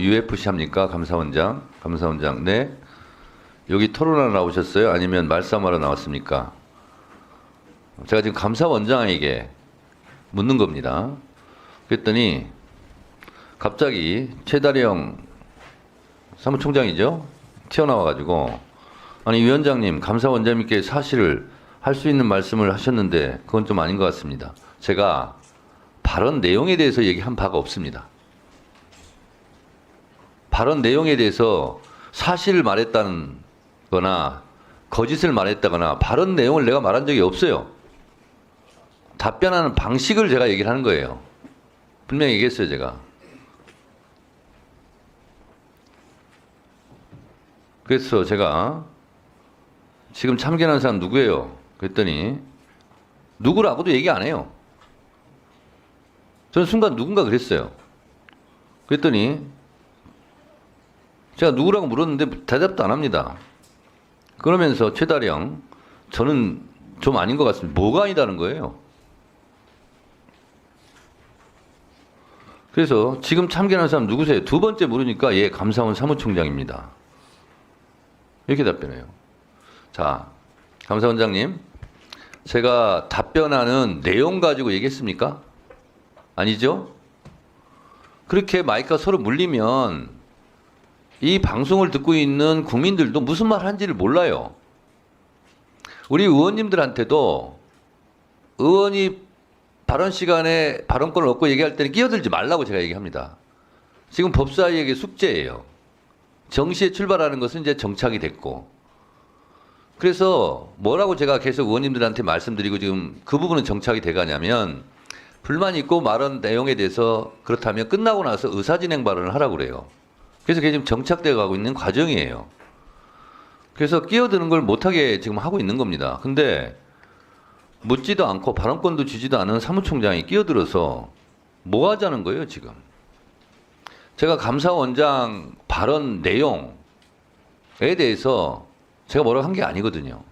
UFC 합니까? 감사원장? 감사원장. 네. 여기 토론하러 나오셨어요? 아니면 말싸움하러 나왔습니까? 제가 지금 감사원장에게 묻는 겁니다. 그랬더니 갑자기 최다령 사무총장이죠? 튀어나와가지고 아니 위원장님 감사원장님께 사실을 할 수 있는 말씀을 하셨는데 그건 좀 아닌 것 같습니다. 제가 발언 내용에 대해서 얘기한 바가 없습니다. 발언 내용에 대해서 사실을 말했다는 거나 거짓을 말했다거나 발언 내용을 내가 말한 적이 없어요. 답변하는 방식을 제가 얘기를 하는 거예요. 분명히 얘기했어요, 제가. 그래서 제가 지금 참견한 사람 누구예요? 그랬더니 누구라고도 얘기 안 해요. 저는 순간 누군가 그랬어요. 그랬더니 제가 누구라고 물었는데 대답도 안 합니다. 그러면서 최다령 저는 좀 아닌 것 같습니다. 뭐가 아니다는 거예요. 그래서 지금 참견한 사람 누구세요? 두 번째 물으니까 예 감사원 사무총장입니다. 이렇게 답변해요. 자 감사원장님 제가 답변하는 내용 가지고 얘기했습니까? 아니죠? 그렇게 마이크가 서로 물리면 이 방송을 듣고 있는 국민들도 무슨 말 하는지를 몰라요. 우리 의원님들한테도 의원이 발언 시간에 발언권을 얻고 얘기할 때는 끼어들지 말라고 제가 얘기합니다. 지금 법사위에게 숙제예요. 정시에 출발하는 것은 이제 정착이 됐고. 그래서 뭐라고 제가 계속 의원님들한테 말씀드리고 지금 그 부분은 정착이 돼가냐면 불만 있고 말한 내용에 대해서 그렇다면 끝나고 나서 의사진행 발언을 하라고 그래요. 그래서 그게 지금 정착돼 가고 있는 과정이에요. 그래서 끼어드는 걸 못하게 지금 하고 있는 겁니다. 근데 묻지도 않고 발언권도 주지도 않은 사무총장이 끼어들어서 뭐 하자는 거예요, 지금? 제가 감사원장 발언 내용에 대해서 제가 뭐라고 한 게 아니거든요.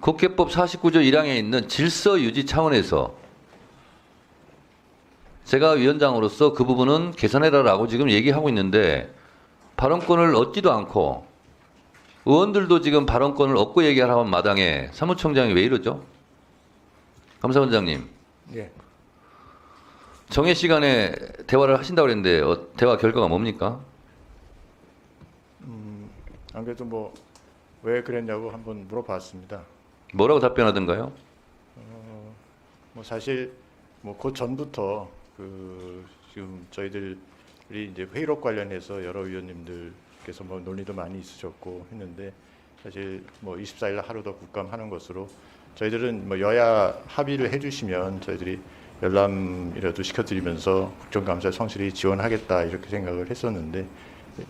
국회법 49조 1항에 있는 질서 유지 차원에서 제가 위원장으로서 그 부분은 개선해라라고 지금 얘기하고 있는데 발언권을 얻지도 않고 의원들도 지금 발언권을 얻고 얘기하라는 마당에 사무총장이 왜 이러죠? 감사원장님 예. 정해 시간에 대화를 하신다고 그랬는데 어, 대화 결과가 뭡니까? 안 그래도 뭐 왜 그랬냐고 한번 물어봤습니다. 뭐라고 답변하던가요? 뭐 사실 뭐 그 전부터 그 지금 저희들이 이제 회의록 관련해서 여러 위원님들께서 뭐 논의도 많이 있으셨고 했는데 사실 뭐 24일 날 하루 더 국감하는 것으로 저희들은 뭐 여야 합의를 해주시면 저희들이 열람이라도 시켜드리면서 국정감사 성실히 지원하겠다 이렇게 생각을 했었는데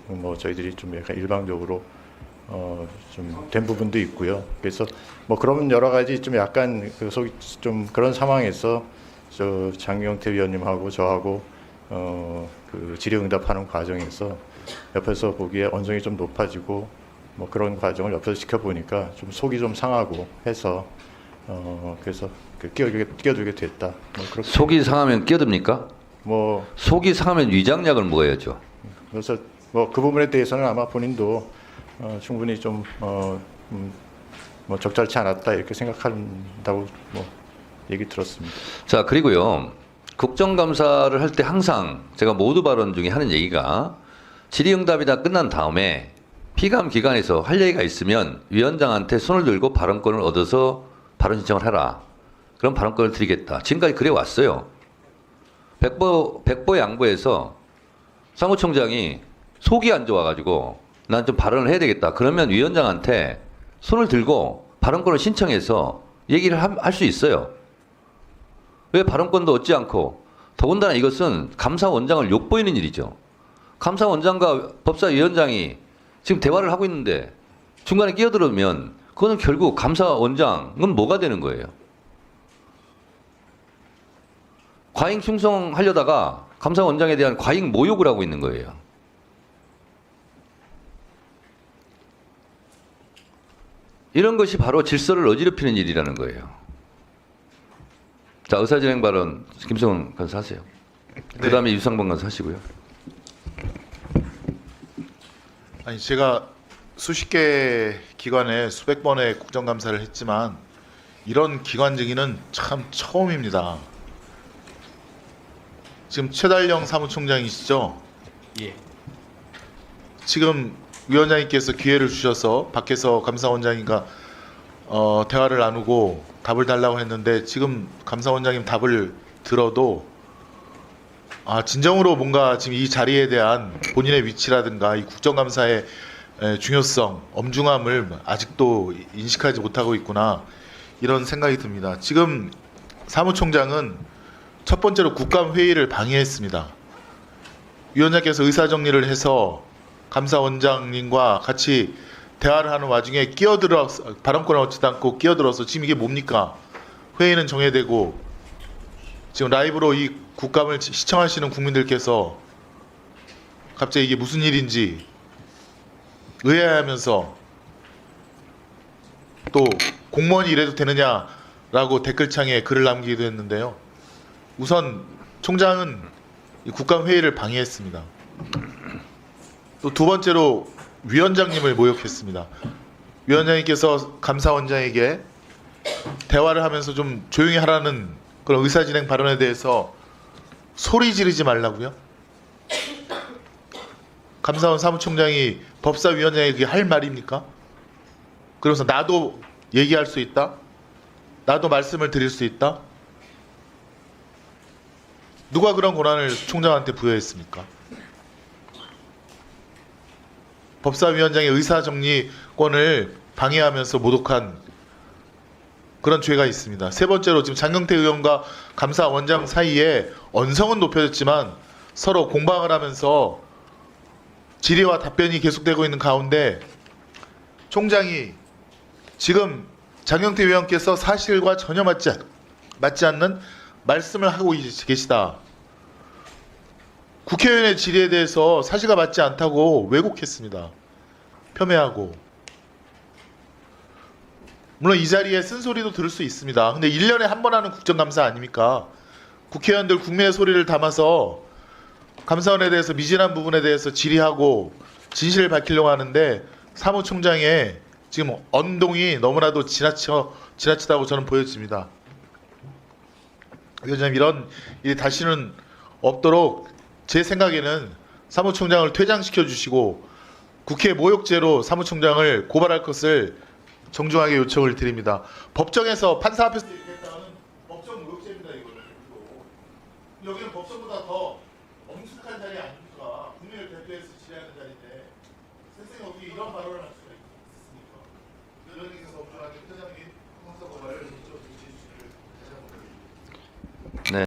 뭐 저희들이 좀 약간 일방적으로 어 좀 된 부분도 있고요. 그래서 뭐 그런 여러 가지 좀 약간 그속좀 그런 상황에서 저 장경태 위원님하고 저하고 어 그 질의응답하는 과정에서 옆에서 보기에 언성이 좀 높아지고 뭐 그런 과정을 옆에서 지켜보니까 좀 속이 좀 상하고 해서 어 그래서 그 끼어들게 끼어들게 됐다. 뭐 그렇게 속이 상하면 끼어듭니까? 뭐 속이 상하면 위장약을 먹어야죠. 그래서 뭐 그 부분에 대해서는 아마 본인도 어, 충분히 좀 어, 음, 뭐 적절치 않았다 이렇게 생각한다고 뭐 얘기 들었습니다. 자, 그리고요. 국정감사를 할 때 항상 제가 모두 발언 중에 하는 얘기가 질의응답이 다 끝난 다음에 피감 기관에서 할 얘기가 있으면 위원장한테 손을 들고 발언권을 얻어서 발언 신청을 해라. 그럼 발언권을 드리겠다. 지금까지 그래 왔어요. 백보, 백보 양보해서 사무총장이 속이 안 좋아가지고 난 좀 발언을 해야 되겠다. 그러면 위원장한테 손을 들고 발언권을 신청해서 얘기를 할 수 있어요. 왜 발언권도 얻지 않고 더군다나 이것은 감사원장을 욕보이는 일이죠. 감사원장과 법사위원장이 지금 대화를 하고 있는데 중간에 끼어들으면 그거는 결국 감사원장은 뭐가 되는 거예요? 과잉 충성하려다가 감사원장에 대한 과잉 모욕을 하고 있는 거예요. 이런 것이 바로 질서를 어지럽히는 일이라는 거예요. 자 의사진행 발언 김성훈 간사 하세요. 네. 그 다음에 유상범 간사 하시고요. 아니 제가 수십 개 기관에 수백 번의 국정감사를 했지만 이런 기관 증인은 참 처음입니다. 지금 최달령 사무총장이시죠? 예. 지금 위원장님께서 기회를 주셔서 밖에서 감사원장님과 어, 대화를 나누고 답을 달라고 했는데 지금 감사원장님 답을 들어도 아 진정으로 뭔가 지금 이 자리에 대한 본인의 위치라든가 이 국정감사의 에, 중요성, 엄중함을 아직도 인식하지 못하고 있구나 이런 생각이 듭니다. 지금 사무총장은 첫 번째로 국감 회의를 방해했습니다. 위원장께서 의사 정리를 해서 감사원장님과 같이 대화를 하는 와중에 끼어들어 발언권을 얻지도 않고 끼어들어서 지금 이게 뭡니까? 회의는 정해되고 지금 라이브로 이 국감을 시- 시청하시는 국민들께서 갑자기 이게 무슨 일인지 의아해하면서 또 공무원이 이래도 되느냐라고 댓글창에 글을 남기기도 했는데요. 우선 총장은 이 국감 회의를 방해했습니다. 또 두 번째로 위원장님을 모욕했습니다. 위원장님께서 감사원장에게 대화를 하면서 좀 조용히 하라는 그런 의사진행 발언에 대해서 소리 지르지 말라고요? 감사원 사무총장이 법사위원장에게 할 말입니까? 그러면서 나도 얘기할 수 있다? 나도 말씀을 드릴 수 있다? 누가 그런 권한을 총장한테 부여했습니까? 법사위원장의 의사정리권을 방해하면서 모독한 그런 죄가 있습니다. 세 번째로 지금 장경태 의원과 감사원장 사이에 언성은 높여졌지만 서로 공방을 하면서 질의와 답변이 계속되고 있는 가운데 총장이 지금 장경태 의원께서 사실과 전혀 맞지, 않- 맞지 않는 말씀을 하고 계시다. 국회의원의 질의에 대해서 사실과 맞지 않다고 왜곡했습니다. 폄훼하고. 물론 이 자리에 쓴소리도 들을 수 있습니다. 근데 1년에 한 번 하는 국정감사 아닙니까? 국회의원들 국민의 소리를 담아서 감사원에 대해서 미진한 부분에 대해서 질의하고 진실을 밝히려고 하는데 사무총장의 지금 언동이 너무나도 지나쳐 지나치다고 저는 보여집니다. 위원장님 이런 일이 다시는 없도록 제 생각에는 사무총장을 퇴장시켜 주시고 국회 모욕죄로 사무총장을 고발할 것을 정중하게 요청을 드립니다. 법정에서 판사 앞에서 얘기했다는 법정 모욕죄입니다 이거는. 여기는 법정보다 더 엄숙한 자리 아닙니까? 국민을 대표해서 질의하는 자리인데 선생님 어떻게 이런 발언을 할 수가 있습니까? 위원장님께서 엄중하게 퇴장님 형사 고발을 해주시기를 다시 한번